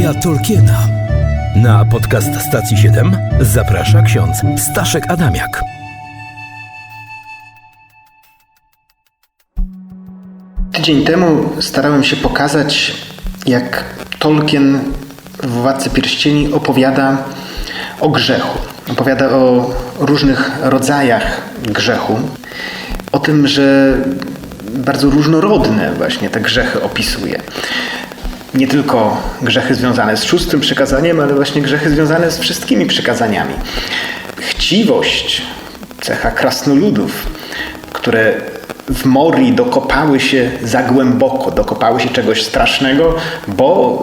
Magia Tolkiena. Na podcast Stacji 7 zaprasza ksiądz Staszek Adamiak. Tydzień temu starałem się pokazać, jak Tolkien w Władcy Pierścieni opowiada o grzechu. Opowiada o różnych rodzajach grzechu. O tym, że bardzo różnorodne właśnie te grzechy opisuje. Nie tylko grzechy związane z szóstym przykazaniem, ale właśnie grzechy związane z wszystkimi przykazaniami. Chciwość, cecha krasnoludów, które w Mori dokopały się za głęboko, dokopały się czegoś strasznego, bo,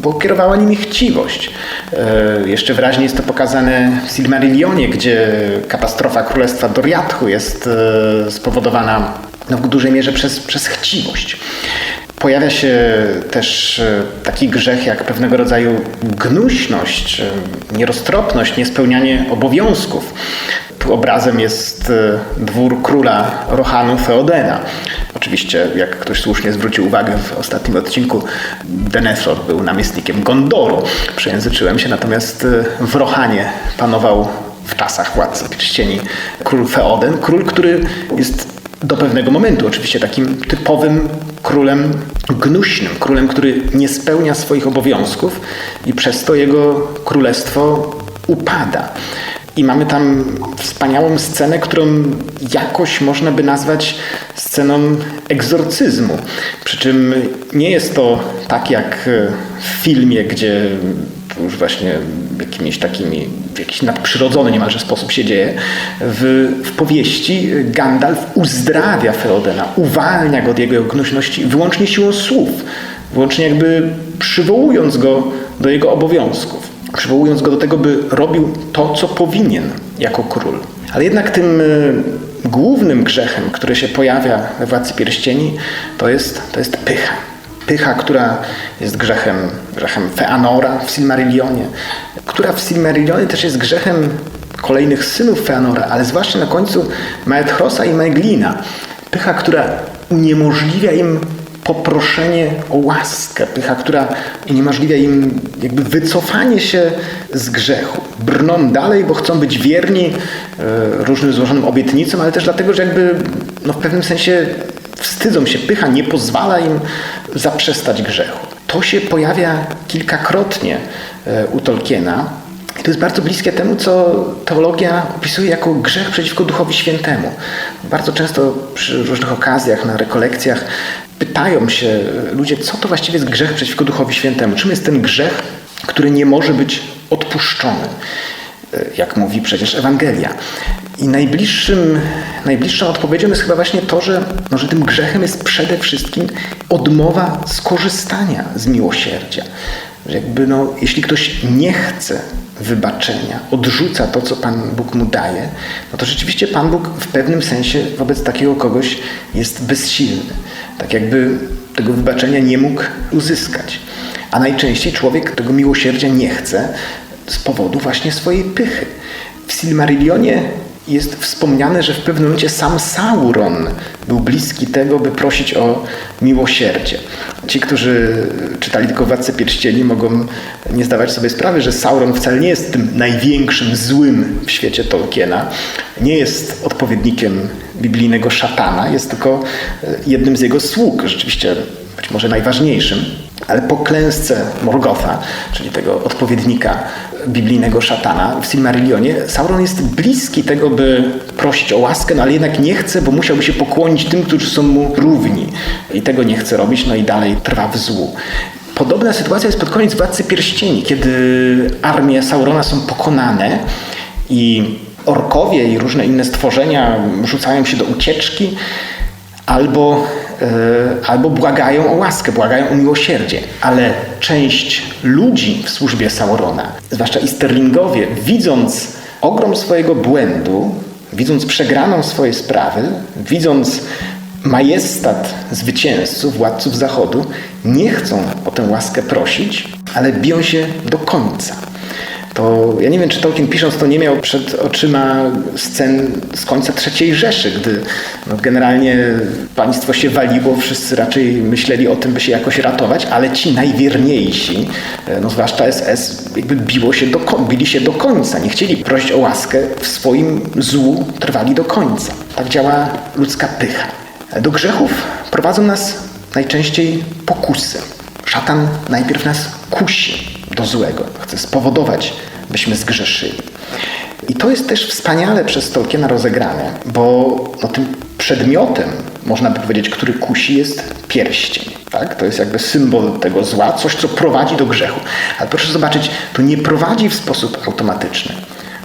bo kierowała nimi chciwość. E, jeszcze wyraźnie jest to pokazane w Silmarillionie, gdzie katastrofa królestwa Doriathu jest e, spowodowana no, w dużej mierze przez, przez chciwość. Pojawia się też e, taki grzech jak pewnego rodzaju gnuśność, nieroztropność, niespełnianie obowiązków. Tu obrazem jest e, dwór króla Rohanu Feodena. Oczywiście, jak ktoś słusznie zwrócił uwagę w ostatnim odcinku, Denethor był namiestnikiem Gondoru. Przejęzyczyłem się, natomiast e, w Rohanie panował w czasach władcy pierścieni król Feoden, król, który jest do pewnego momentu oczywiście takim typowym królem gnuśnym, królem, który nie spełnia swoich obowiązków i przez to jego królestwo upada. I mamy tam wspaniałą scenę, którą jakoś można by nazwać sceną egzorcyzmu. Przy czym nie jest to tak jak w filmie, gdzie już właśnie jakimiś takimi, w jakiś nadprzyrodzony niemalże sposób się dzieje. W, w powieści Gandalf uzdrawia Feodena, uwalnia go od jego gnuśności wyłącznie siłą słów, wyłącznie jakby przywołując go do jego obowiązków przywołując go do tego, by robił to, co powinien jako król. Ale jednak tym e, głównym grzechem, który się pojawia we Władcy Pierścieni, to jest, to jest pycha. Pycha, która jest grzechem, grzechem Feanora w Silmarillionie, która w Silmarillionie też jest grzechem kolejnych synów Feanora, ale zwłaszcza na końcu Maedhrosa i Maeglina. Pycha, która uniemożliwia im poproszenie o łaskę, pycha, która uniemożliwia im jakby wycofanie się z grzechu. Brną dalej, bo chcą być wierni e, różnym złożonym obietnicom, ale też dlatego, że jakby no w pewnym sensie wstydzą się. Pycha nie pozwala im zaprzestać grzechu. To się pojawia kilkakrotnie e, u Tolkiena. I to jest bardzo bliskie temu, co teologia opisuje jako grzech przeciwko Duchowi Świętemu. Bardzo często przy różnych okazjach, na rekolekcjach pytają się ludzie, co to właściwie jest grzech przeciwko Duchowi Świętemu? Czym jest ten grzech, który nie może być odpuszczony? Jak mówi przecież Ewangelia. I najbliższym, najbliższą odpowiedzią jest chyba właśnie to, że, no, że tym grzechem jest przede wszystkim odmowa skorzystania z miłosierdzia. Że jakby no, jeśli ktoś nie chce wybaczenia, odrzuca to, co Pan Bóg mu daje, no to rzeczywiście Pan Bóg w pewnym sensie wobec takiego kogoś jest bezsilny. Tak jakby tego wybaczenia nie mógł uzyskać. A najczęściej człowiek tego miłosierdzia nie chce z powodu właśnie swojej pychy. W Silmarillionie jest wspomniane, że w pewnym momencie sam Sauron był bliski tego, by prosić o miłosierdzie. Ci, którzy czytali tylko Władcę Pierścieni, mogą nie zdawać sobie sprawy, że Sauron wcale nie jest tym największym złym w świecie Tolkiena. Nie jest odpowiednikiem biblijnego szatana, jest tylko jednym z jego sług, rzeczywiście być może najważniejszym. Ale po klęsce Morgotha, czyli tego odpowiednika biblijnego szatana w Silmarillionie, Sauron jest bliski tego, by prosić o łaskę, no ale jednak nie chce, bo musiałby się pokłonić tym, którzy są mu równi. I tego nie chce robić, no i dalej trwa w złu. Podobna sytuacja jest pod koniec Władcy Pierścieni, kiedy armie Saurona są pokonane i orkowie i różne inne stworzenia rzucają się do ucieczki albo albo błagają o łaskę, błagają o miłosierdzie. Ale część ludzi w służbie Saurona, zwłaszcza Easterlingowie, widząc ogrom swojego błędu, widząc przegraną swojej sprawy, widząc majestat zwycięzców, władców Zachodu, nie chcą o tę łaskę prosić, ale biją się do końca. To ja nie wiem, czy Tolkien pisząc to nie miał przed oczyma scen z końca III Rzeszy, gdy no, generalnie państwo się waliło, wszyscy raczej myśleli o tym, by się jakoś ratować, ale ci najwierniejsi, no zwłaszcza SS, jakby biło się do, bili się do końca, nie chcieli prosić o łaskę, w swoim złu trwali do końca. Tak działa ludzka pycha. Do grzechów prowadzą nas najczęściej pokusy. Szatan najpierw nas kusi do złego, chce spowodować, byśmy zgrzeszyli. I to jest też wspaniale przez Tolkiena rozegrane, bo no, tym przedmiotem, można by powiedzieć, który kusi, jest pierścień. Tak? To jest jakby symbol tego zła, coś, co prowadzi do grzechu. Ale proszę zobaczyć, to nie prowadzi w sposób automatyczny.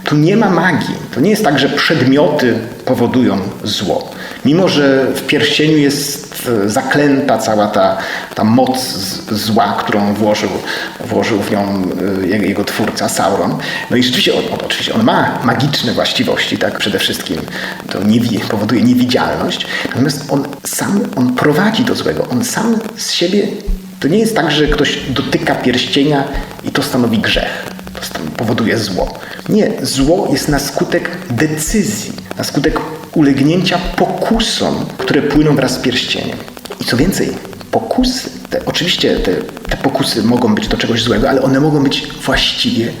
Tu nie ma magii. To nie jest tak, że przedmioty powodują zło. Mimo, że w pierścieniu jest zaklęta cała ta, ta moc zła, którą włożył, włożył w nią jego, jego twórca Sauron. No i rzeczywiście on, oczywiście on ma magiczne właściwości, tak przede wszystkim to powoduje niewidzialność. Natomiast on sam on prowadzi do złego. On sam z siebie to nie jest tak, że ktoś dotyka pierścienia i to stanowi grzech. To powoduje zło. Nie, zło jest na skutek decyzji, na skutek ulegnięcia pokusom, które płyną wraz z pierścieniem. I co więcej, pokusy, te, oczywiście te, te pokusy mogą być do czegoś złego, ale one mogą być właściwie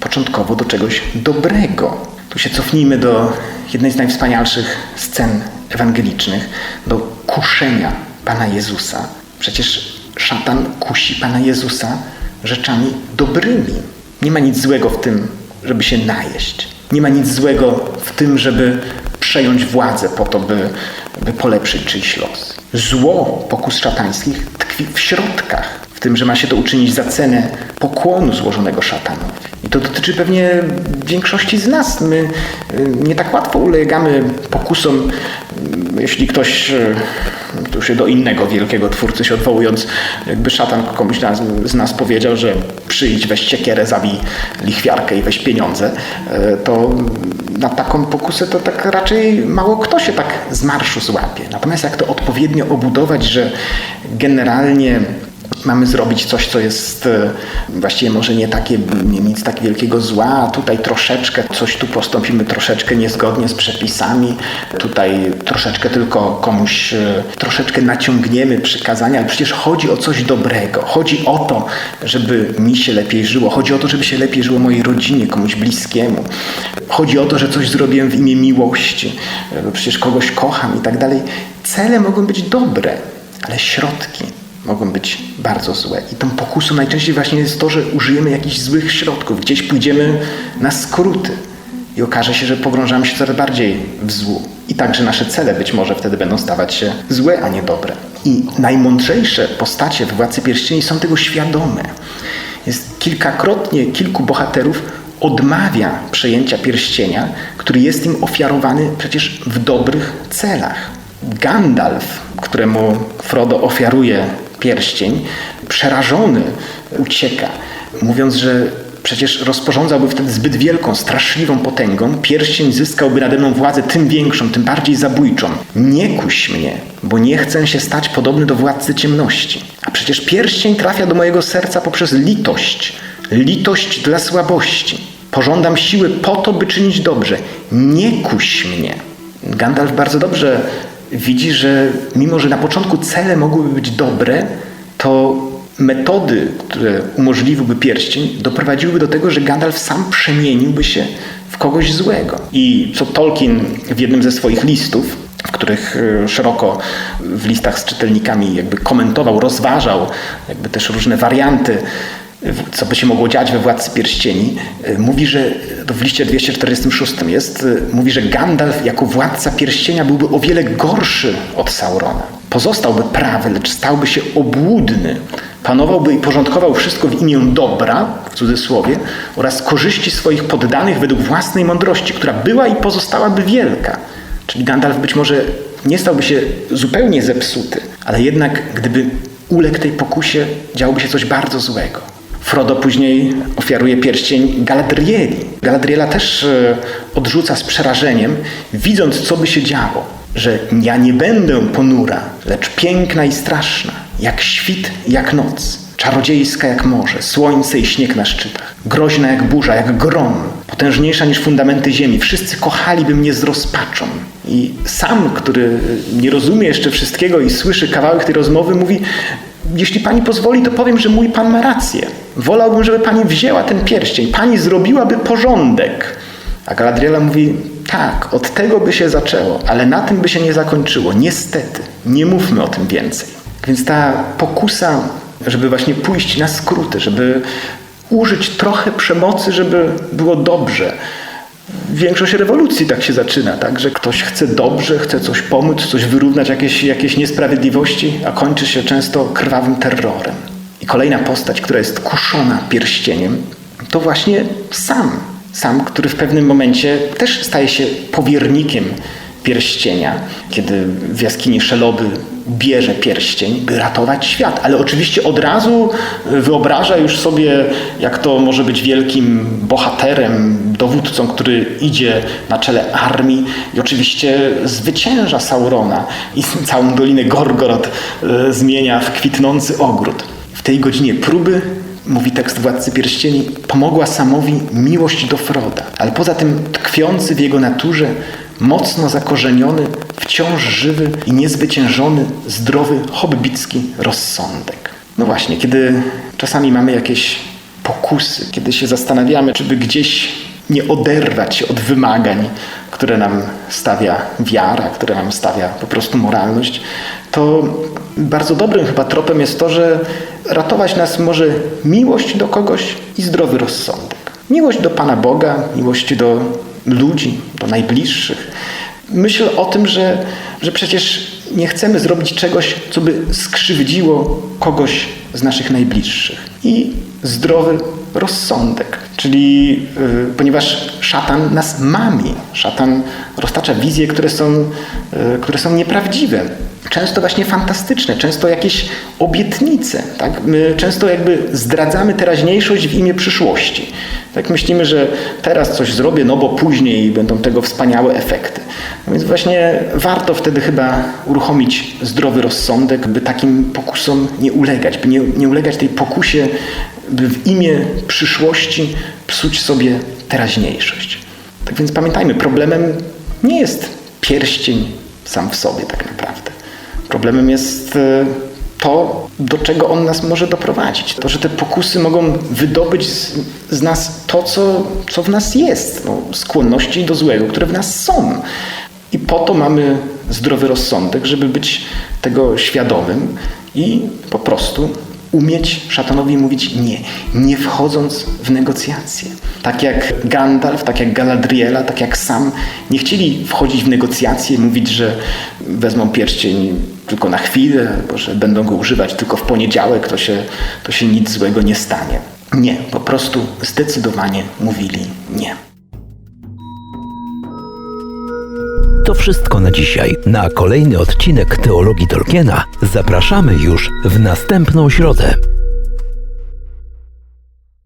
początkowo do czegoś dobrego. Tu się cofnijmy do jednej z najwspanialszych scen ewangelicznych, do kuszenia Pana Jezusa. Przecież szatan kusi Pana Jezusa rzeczami dobrymi. Nie ma nic złego w tym, żeby się najeść. Nie ma nic złego w tym, żeby przejąć władzę po to, by, by polepszyć czyjś los. Zło pokus szatańskich tkwi w środkach, w tym, że ma się to uczynić za cenę pokłonu złożonego szatanowi. I to dotyczy pewnie większości z nas. My y, nie tak łatwo ulegamy pokusom, jeśli ktoś y, tu się do innego wielkiego twórcy się odwołując, jakby szatan komuś z nas powiedział, że przyjdź, weź siekierę, zabij lichwiarkę i weź pieniądze, y, to na taką pokusę to tak raczej mało kto się tak z marszu złapie. Natomiast jak to odpowiednio obudować, że generalnie mamy zrobić coś, co jest e, właściwie może nie takie, nie, nic tak wielkiego zła, a tutaj troszeczkę coś tu postąpimy troszeczkę niezgodnie z przepisami, tutaj troszeczkę tylko komuś e, troszeczkę naciągniemy przykazania, ale przecież chodzi o coś dobrego. Chodzi o to, żeby mi się lepiej żyło. Chodzi o to, żeby się lepiej żyło mojej rodzinie, komuś bliskiemu. Chodzi o to, że coś zrobiłem w imię miłości, e, przecież kogoś kocham i tak dalej. Cele mogą być dobre, ale środki mogą być bardzo złe. I tą pokusą najczęściej właśnie jest to, że użyjemy jakichś złych środków, gdzieś pójdziemy na skróty i okaże się, że pogrążamy się coraz bardziej w złu. I także nasze cele być może wtedy będą stawać się złe, a nie dobre. I najmądrzejsze postacie w Władcy Pierścieni są tego świadome. Jest kilkakrotnie kilku bohaterów odmawia przejęcia pierścienia, który jest im ofiarowany przecież w dobrych celach. Gandalf, któremu Frodo ofiaruje pierścień, przerażony ucieka, mówiąc, że przecież rozporządzałby wtedy zbyt wielką, straszliwą potęgą, pierścień zyskałby nade mną władzę tym większą, tym bardziej zabójczą. Nie kuś mnie, bo nie chcę się stać podobny do władcy ciemności. A przecież pierścień trafia do mojego serca poprzez litość, litość dla słabości. Pożądam siły po to, by czynić dobrze. Nie kuś mnie. Gandalf bardzo dobrze widzi, że mimo, że na początku cele mogłyby być dobre, to metody, które umożliwiłyby pierścień, doprowadziłyby do tego, że Gandalf sam przemieniłby się w kogoś złego. I co Tolkien w jednym ze swoich listów, w których e, szeroko w listach z czytelnikami jakby komentował, rozważał jakby też różne warianty co by się mogło dziać we Władcy Pierścieni, e, mówi, że to w liście 246 jest, e, mówi, że Gandalf jako władca pierścienia byłby o wiele gorszy od Saurona. Pozostałby prawy, lecz stałby się obłudny. Panowałby i porządkował wszystko w imię dobra, w cudzysłowie, oraz korzyści swoich poddanych według własnej mądrości, która była i pozostałaby wielka. Czyli Gandalf być może nie stałby się zupełnie zepsuty, ale jednak gdyby uległ tej pokusie, działoby się coś bardzo złego. Frodo później ofiaruje pierścień Galadrieli. Galadriela też e, odrzuca z przerażeniem, widząc, co by się działo, że ja nie będę ponura, lecz piękna i straszna, jak świt, jak noc. czarodziejska jak morze, słońce i śnieg na szczytach, groźna jak burza, jak grom, potężniejsza niż fundamenty ziemi. Wszyscy kochaliby mnie z rozpaczą. I sam, który nie rozumie jeszcze wszystkiego i słyszy kawałek tej rozmowy, mówi: Jeśli pani pozwoli, to powiem, że mój pan ma rację. Wolałbym, żeby pani wzięła ten pierścień. Pani zrobiłaby porządek. A Galadriela mówi: Tak, od tego by się zaczęło, ale na tym by się nie zakończyło. Niestety, nie mówmy o tym więcej. Więc ta pokusa, żeby właśnie pójść na skróty, żeby użyć trochę przemocy, żeby było dobrze. Większość rewolucji tak się zaczyna, tak? że ktoś chce dobrze, chce coś pomóc, coś wyrównać, jakieś, jakieś niesprawiedliwości, a kończy się często krwawym terrorem. I kolejna postać, która jest kuszona pierścieniem, to właśnie sam. Sam, który w pewnym momencie też staje się powiernikiem pierścienia, kiedy w jaskini Szeloby bierze pierścień, by ratować świat. Ale oczywiście od razu wyobraża już sobie, jak to może być wielkim bohaterem, dowódcą, który idzie na czele armii i oczywiście zwycięża Saurona i całą Dolinę Gorgorod e, zmienia w kwitnący ogród. Tej godzinie próby mówi tekst Władcy Pierścieni, pomogła Samowi miłość do Froda, ale poza tym tkwiący w jego naturze, mocno zakorzeniony, wciąż żywy i niezwyciężony, zdrowy, hobbicki rozsądek. No właśnie, kiedy czasami mamy jakieś pokusy, kiedy się zastanawiamy, czy by gdzieś nie oderwać się od wymagań, które nam stawia wiara, które nam stawia po prostu moralność, to bardzo dobrym chyba tropem jest to, że ratować nas może miłość do kogoś i zdrowy rozsądek. Miłość do Pana Boga, miłość do ludzi, do najbliższych. Myśl o tym, że, że przecież nie chcemy zrobić czegoś, co by skrzywdziło kogoś z naszych najbliższych. I zdrowy rozsądek. Czyli yy, ponieważ szatan nas mami, szatan roztacza wizje, które są, yy, które są nieprawdziwe. Często właśnie fantastyczne, często jakieś obietnice. Tak? My często jakby zdradzamy teraźniejszość w imię przyszłości. Tak myślimy, że teraz coś zrobię, no bo później będą tego wspaniałe efekty. No więc właśnie warto wtedy chyba uruchomić zdrowy rozsądek, by takim pokusom nie ulegać, by nie, nie ulegać tej pokusie, by w imię przyszłości psuć sobie teraźniejszość. Tak więc pamiętajmy, problemem nie jest pierścień sam w sobie tak naprawdę. Problemem jest e, to, do czego on nas może doprowadzić. To, że te pokusy mogą wydobyć z, z nas to, co, co w nas jest. No, skłonności do złego, które w nas są. I po to mamy zdrowy rozsądek, żeby być tego świadomym i po prostu umieć szatanowi mówić nie, nie wchodząc w negocjacje. Tak jak Gandalf, tak jak Galadriela, tak jak sam nie chcieli wchodzić w negocjacje, mówić, że wezmą pierścień tylko na chwilę, albo że będą go używać tylko w poniedziałek, to się, to się nic złego nie stanie. Nie, po prostu zdecydowanie mówili nie. Wszystko na dzisiaj. Na kolejny odcinek Teologii Tolkiena zapraszamy już w następną środę.